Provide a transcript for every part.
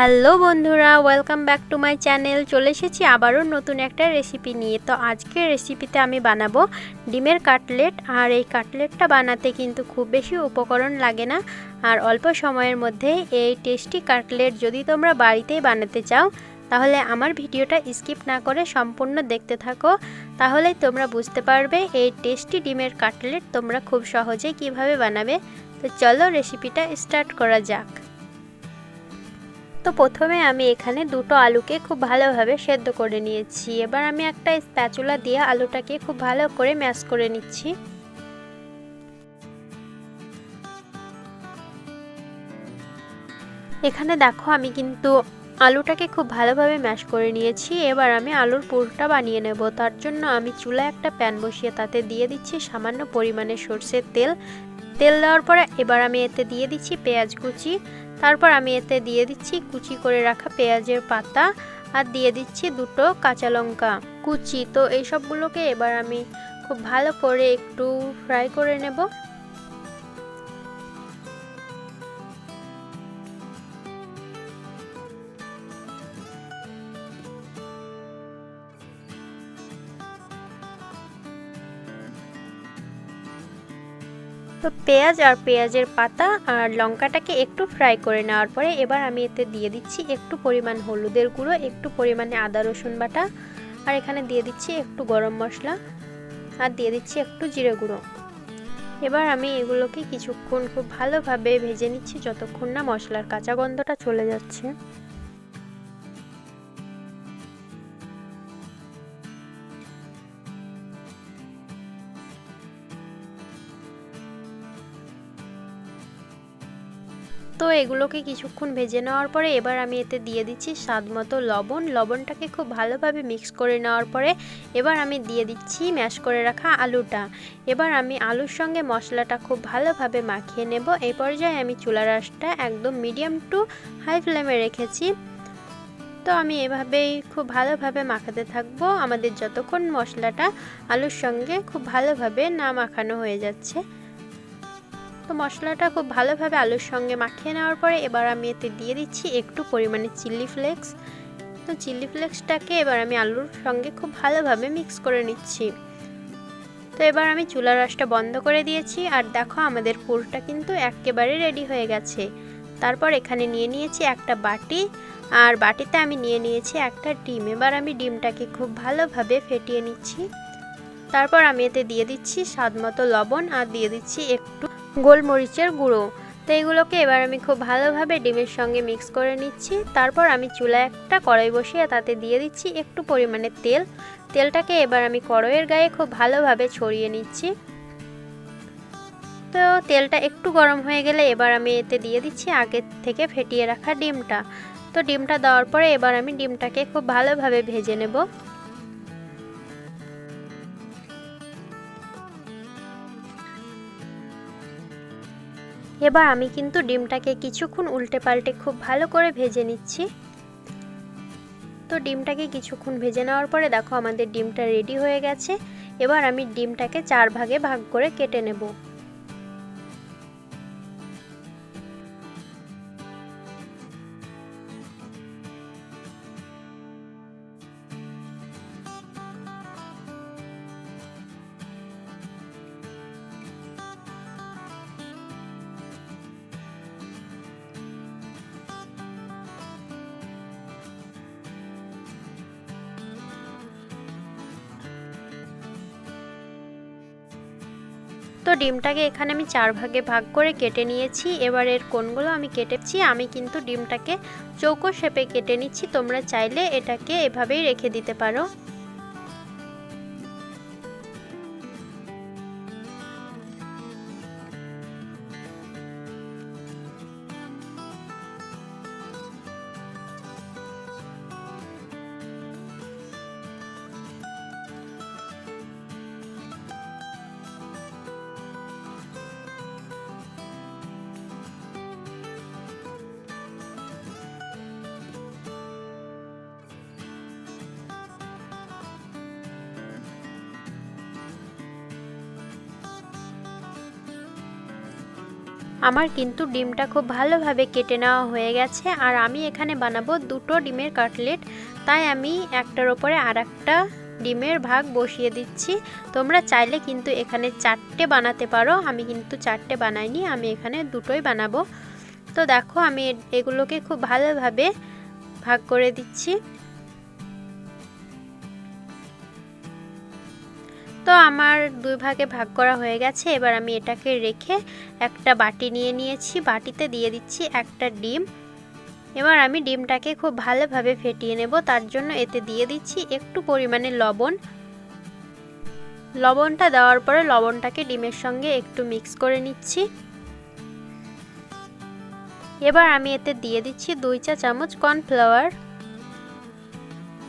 Hello বন্ধুরা welcome back to my channel চলে এসেছি আবারও নতুন একটা রেসিপি নিয়ে। তো আজকের রেসিপিতে আমি বানাবো ডিমের কাটলেট। আর এই কাটলেটটা বানাতে কিন্তু খুব বেশি উপকরণ লাগে না। আর অল্প সময়ের মধ্যে এই টেস্টি কাটলেট যদি তোমরা বাড়িতেই বানাতে চাও, তাহলে আমার ভিডিওটা স্কিপ না করে সম্পূর্ণ দেখতে থাকো। তাহলেই তোমরা বুঝতে পারবে এই টেস্টি ডিমের কাটলেট তোমরা খুব সহজেই কীভাবে বানাবে। তো চলো রেসিপিটা স্টার্ট করা যাক। তো প্রথমে আমি এখানে দুটো আলুকে খুব ভালোভাবে সেদ্ধ করে নিয়েছি। এবার আমি একটা স্প্যাচুলা দিয়ে আলুটাকে খুব ভালো করে ম্যাশ করে নিচ্ছি। এখানে দেখো আমি কিন্তু আলুটাকে খুব ভালোভাবে ম্যাশ করে নিয়েছি। এবার আমি আলুর পুরটা বানিয়ে নেব। তার জন্য আমি চুলায় একটা প্যান বসিয়ে তাতে দিয়ে দিচ্ছি সামান্য পরিমাণে সর্ষের তেল। তেল দেওয়ার পরে এবার আমি এতে দিয়ে দিচ্ছি পেঁয়াজ কুচি। তারপর আমি এতে দিয়ে দিচ্ছি কুচি করে রাখা পেঁয়াজের পাতা আর দিয়ে দিচ্ছি দুটো কাঁচা লঙ্কা কুচি। তো এই সবগুলোকে এবার আমি খুব ভালো করে একটু ফ্রাই করে নেব। তো পেঁয়াজ আর পেঁয়াজের পাতা আর লঙ্কাটাকে একটু ফ্রাই করে নেওয়ার পরে এবার আমি এতে দিয়ে দিচ্ছি একটু পরিমাণ হলুদের গুঁড়ো, একটু পরিমাণে আদা, রসুন বাটা আর এখানে দিয়ে দিচ্ছি একটু গরম মশলা আর দিয়ে দিচ্ছি একটু জিরে গুঁড়ো। এবার আমি এগুলোকে কিছুক্ষণ খুব ভালোভাবে ভেজে নিচ্ছি যতক্ষণ না মশলার কাঁচা গন্ধটা চলে যাচ্ছে। এগুলোকে কিছুক্ষণ ভেজে নেওয়ার পরে এবার আমি এতে দিয়ে দিচ্ছি স্বাদ মতো লবণ। লবণটাকে খুব ভালোভাবে মিক্স করে নেওয়ার পরে এবার আমি দিয়ে দিচ্ছি ম্যাশ করে রাখা আলুটা। এবার আমি আলুর সঙ্গে মশলাটা খুব ভালোভাবে মাখিয়ে নেব। এই পর্যায়ে আমি চুলার আঁশটা একদম মিডিয়াম টু হাই ফ্লেমে রেখেছি। তো আমি এভাবেই খুব ভালোভাবে মাখাতে থাকব। আমাদের যতক্ষণ মশলাটা আলুর সঙ্গে খুব ভালোভাবে না মাখানো হয়ে যাচ্ছে। তো মশলাটা খুব ভালোভাবে আলুর সঙ্গে মাখিয়ে নেওয়ার পরে এবার আমি এতে দিয়ে দিচ্ছি একটু পরিমাণে চিলি ফ্লেক্স। তো চিলি ফ্লেক্সটাকে এবার আমি আলুর সঙ্গে খুব ভালোভাবে মিক্স করে নিচ্ছি। তো এবার আমি চুলার রসটা বন্ধ করে দিয়েছি আর দেখো আমাদের পুরটা কিন্তু একেবারে রেডি হয়ে গেছে। তারপর এখানে নিয়ে নিয়েছি একটা বাটি আর বাটিতে আমি নিয়ে নিয়েছি একটা ডিম। এবার আমি ডিমটাকে খুব ভালোভাবে ফেটিয়ে নিচ্ছি। তারপর আমি এতে দিয়ে দিচ্ছি স্বাদ মতো লবণ আর দিয়ে দিচ্ছি একটু গোলমরিচের গুঁড়ো। তো এগুলোকে এবার আমি খুব ভালোভাবে ডিমের সঙ্গে মিক্স করে নিচ্ছি। তারপর আমি চুলায় একটা কড়াই বসিয়ে তাতে দিয়ে দিচ্ছি একটু পরিমাণে তেল। তেলটাকে এবার আমি কড়াইয়ের গায়ে খুব ভালোভাবে ছড়িয়ে নিচ্ছি। তো তেলটা একটু গরম হয়ে গেলে এবার আমি এতে দিয়ে দিচ্ছি আগে থেকে ফেটিয়ে রাখা ডিমটা। তো ডিমটা দেওয়ার পরে এবার আমি ডিমটাকে খুব ভালোভাবে ভেজে নেব। এবার আমি কিন্তু ডিমটাকে কিছুক্ষণ উল্টে পাল্টে খুব ভালো করে ভেজে নিচ্ছি। তো ডিমটাকে কিছুক্ষণ ভেজে নেওয়ার পরে দেখো আমাদের ডিমটা রেডি হয়ে গেছে। এবার আমি ডিমটাকে চার ভাগে ভাগ করে কেটে নেব। ডিমটাকে এখানে আমি চার ভাগে ভাগ করে কেটে নিয়েছি। এবার এর কোনগুলো আমি কেটেছি, আমি কিন্তু ডিমটাকে চৌকো শেপে কেটে নিচ্ছি। তোমরা চাইলে এটাকে এভাবেই রেখে দিতে পারো। আমার কিন্তু ডিমটা খুব ভালোভাবে কেটে নেওয়া হয়ে গেছে আর আমি এখানে বানাবো দুটো ডিমের কাটলেট। তাই আমি একটার ওপরে আর একটা ডিমের ভাগ বসিয়ে দিচ্ছি। তোমরা চাইলে কিন্তু এখানে চারটে বানাতে পারো। আমি কিন্তু চারটে বানাইনি, আমি এখানে দুটোই বানাবো। তো দেখো আমি এগুলোকে খুব ভালোভাবে ভাগ করে দিচ্ছি। তো আমার দুই ভাগে ভাগ করা হয়ে গেছে। এবার আমি এটাকে রেখে একটা বাটি নিয়ে নিয়েছি। বাটিতে দিয়ে দিচ্ছি একটা ডিম। এবার আমি ডিমটাকে খুব ভালোভাবে ফেটিয়ে নেব। তার জন্য এতে দিয়ে দিচ্ছি একটু পরিমাণে লবণ। লবণটা দেওয়ার পরে লবণটাকে ডিমের সঙ্গে একটু মিক্স করে নিচ্ছি। এবার আমি এতে দিয়ে দিচ্ছি দুই চা চামচ কর্নফ্লাওয়ার।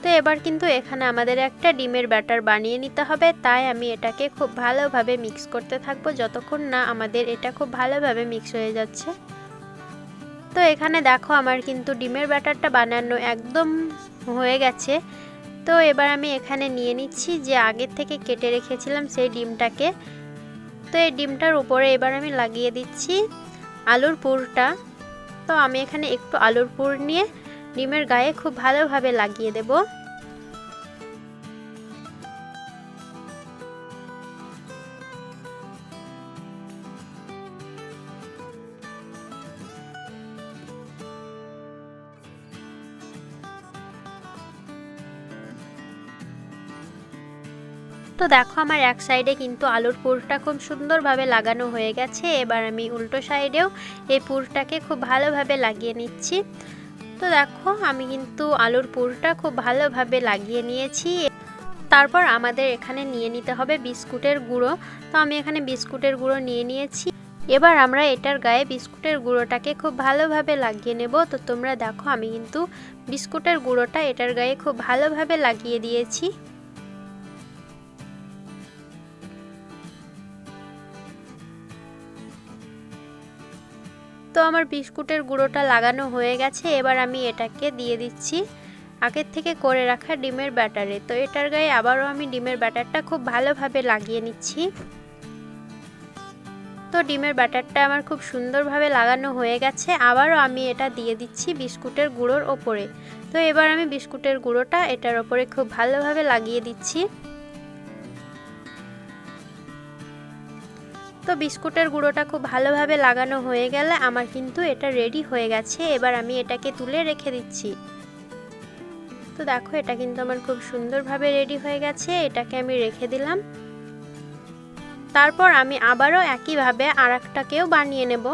তো এবার কিন্তু এখানে আমাদের একটা ডিমের ব্যাটার বানিয়ে নিতে হবে, তাই আমি এটাকে খুব ভালোভাবে মিক্স করতে থাকব যতক্ষণ না আমাদের এটা খুব ভালোভাবে মিক্স হয়ে যাচ্ছে। তো এখানে দেখো আমার কিন্তু ডিমের ব্যাটারটা বানানো একদম হয়ে গেছে। তো এবার আমি এখানে নিয়ে নিচ্ছি যে আগের থেকে কেটে রেখেছিলাম সেই ডিমটাকে। তো এই ডিমটার উপরে এবার আমি লাগিয়ে দিচ্ছি আলুর পুরটা। তো আমি এখানে একটু আলুর পুর নিয়ে ডিমের গায়ে খুব ভালোভাবে লাগিয়ে দেবো। তো দেখো আমার এক সাইডে কিন্তু আলুর পুরটা খুব সুন্দরভাবে লাগানো হয়ে গেছে। এবার আমি উল্টো সাইডেও এই পুরটাকে খুব ভালোভাবে লাগিয়ে নিচ্ছি। তো দেখো, আমি কিন্তু আলুর পুরটা খুব ভালোভাবে লাগিয়ে নিয়েছি। তারপর আমাদের এখানে নিয়ে নিতে হবে বিস্কুটের গুঁড়ো। তো আমি এখানে বিস্কুটের গুঁড়ো নিয়ে নিয়েছি। এবার আমরা এটার গায়ে বিস্কুটের গুঁড়োটাকে খুব ভালোভাবে লাগিয়ে নেব। তো তোমরা দেখো, আমি কিন্তু বিস্কুটের গুঁড়োটা এটার গায়ে খুব ভালোভাবে লাগিয়ে দিয়েছি। তো আমার বিস্কুটের গুঁড়োটা লাগানো হয়ে গেছে, এবার আমি এটাকে দিয়ে দিচ্ছি আগের থেকে করে রাখা ডিমের ব্যাটারে। তো এটার গায়ে আবারও আমি ডিমের ব্যাটারটা খুব ভালোভাবে লাগিয়ে নিচ্ছি। তো ডিমের ব্যাটারটা আমার খুব সুন্দরভাবে লাগানো হয়ে গেছে, আবারও আমি এটা দিয়ে দিচ্ছি বিস্কুটের গুঁড়োর ওপরে। তো এবার আমি বিস্কুটের গুঁড়োটা এটার ওপরে খুব ভালোভাবে লাগিয়ে দিচ্ছি। তো বিস্কুটের গুঁড়োটা খুব ভালোভাবে লাগানো হয়ে গেলে আমার কিন্তু এটা রেডি হয়ে গেছে। এবার আমি এটাকে তুলে রেখে দিচ্ছি। তো দেখো, এটা কিন্তু আমার খুব সুন্দরভাবে রেডি হয়ে গেছে। এটাকে আমি রেখে দিলাম। তারপর আমি আবারও একইভাবে আর বানিয়ে নেব।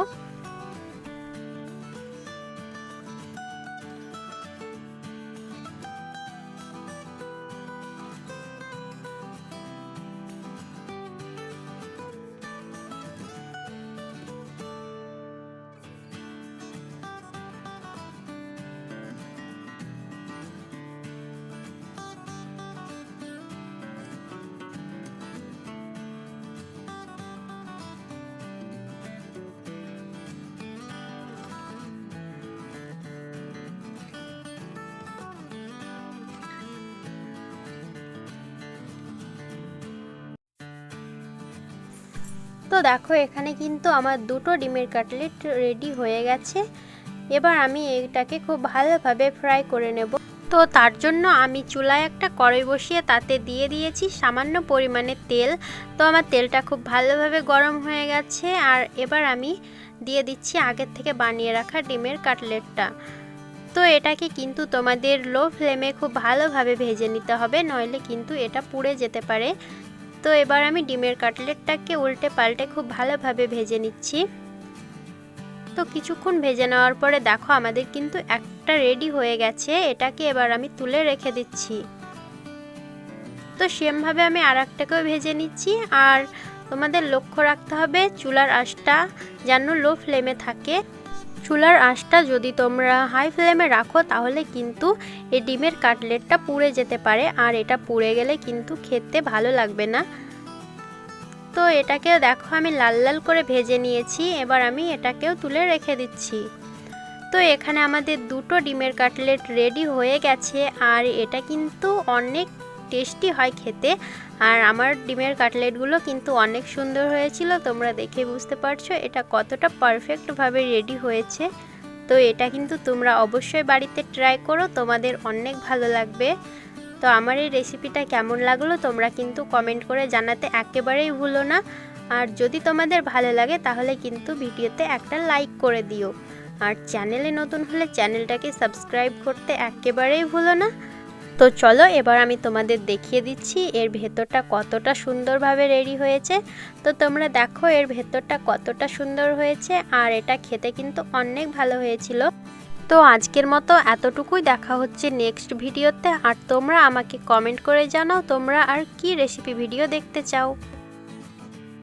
তো দেখো, এখানে কিন্তু আমার দুটো ডিমের কাটলেট রেডি হয়ে গেছে। এবার আমি এটাকে খুব ভালোভাবে ফ্রাই করে নেব। তো তার জন্য আমি চুলায় একটা কড়াই বসিয়ে তাতে দিয়ে দিয়েছি সামান্য পরিমাণে তেল। তো আমার তেলটা খুব ভালোভাবে গরম হয়ে গেছে। আর এবার আমি দিয়ে দিচ্ছি আগের থেকে বানিয়ে রাখা ডিমের কাটলেটটা। তো এটাকে কিন্তু তোমাদের লো ফ্লেমে খুব ভালোভাবে ভেজে নিতে হবে, নইলে কিন্তু এটা পুড়ে যেতে পারে। তো এবার আমি ডিমের কাটলেটটাকে উল্টে পাল্টে খুব ভালোভাবে ভেজে নিচ্ছি। তো কিছুক্ষণ ভেজে নেওয়ার পরে দেখো আমাদের কিন্তু একটা রেডি হয়ে গেছে, এটাকে এবার আমি তুলে রেখে দিচ্ছি। তো সেমভাবে আমি আর একটাকেও ভেজে নিচ্ছি, আর তোমাদের লক্ষ্য রাখতে হবে চুলার আঁচটা যেন লো ফ্লেমে থাকে। চুলার আঁচটা যদি তোমরা হাই ফ্লেমে রাখো, তাহলে কিন্তু এই ডিমের কাটলেটটা পুড়ে যেতে পারে। আর এটা পুড়ে গেলে কিন্তু খেতে ভালো লাগবে না। তো এটাকেও দেখো, আমি লাল লাল করে ভেজে নিয়েছি। এবার আমি এটাকেও তুলে রেখে দিচ্ছি। তো এখানে আমাদের দুটো ডিমের কাটলেট রেডি হয়ে গেছে। আর এটা কিন্তু অনেক টেস্টি হয় খেতে। আর আমার ডিমের কাটলেটগুলো কিন্তু অনেক সুন্দর হয়েছিল, তোমরা দেখে বুঝতে পারছ। এটা কতটা পারফেক্টভাবে রেডি হয়েছে। তো এটা কিন্তু তোমরা অবশ্যই বাড়িতে ট্রাই করো, তোমাদের অনেক ভালো লাগবে। তো আমার এই রেসিপিটা কেমন লাগল তোমরা কিন্তু কমেন্ট করে জানাতে একেবারেই ভুলো না। আর যদি তোমাদের ভালো লাগে তাহলে কিন্তু ভিডিওতে একটা লাইক করে দিও। আর চ্যানেলে নতুন হলে চ্যানেলটাকে সাবস্ক্রাইব করতে একেবারেই ভুলো না। তো চলো, এবার আমি তোমাদের দেখিয়ে দিচ্ছি এর ভেতরটা কতটা সুন্দরভাবে রেডি হয়েছে। তো তোমরা দেখো, এর ভেতরটা কতটা সুন্দর হয়েছে আর এটা খেতে কিন্তু অনেক ভালো হয়েছিল। তো আজকের মতো এতটুকুই, দেখা হচ্ছে নেক্সট ভিডিওতে। আর তোমরা আমাকে কমেন্ট করে জানাও তোমরা আর কি রেসিপি ভিডিও দেখতে চাও।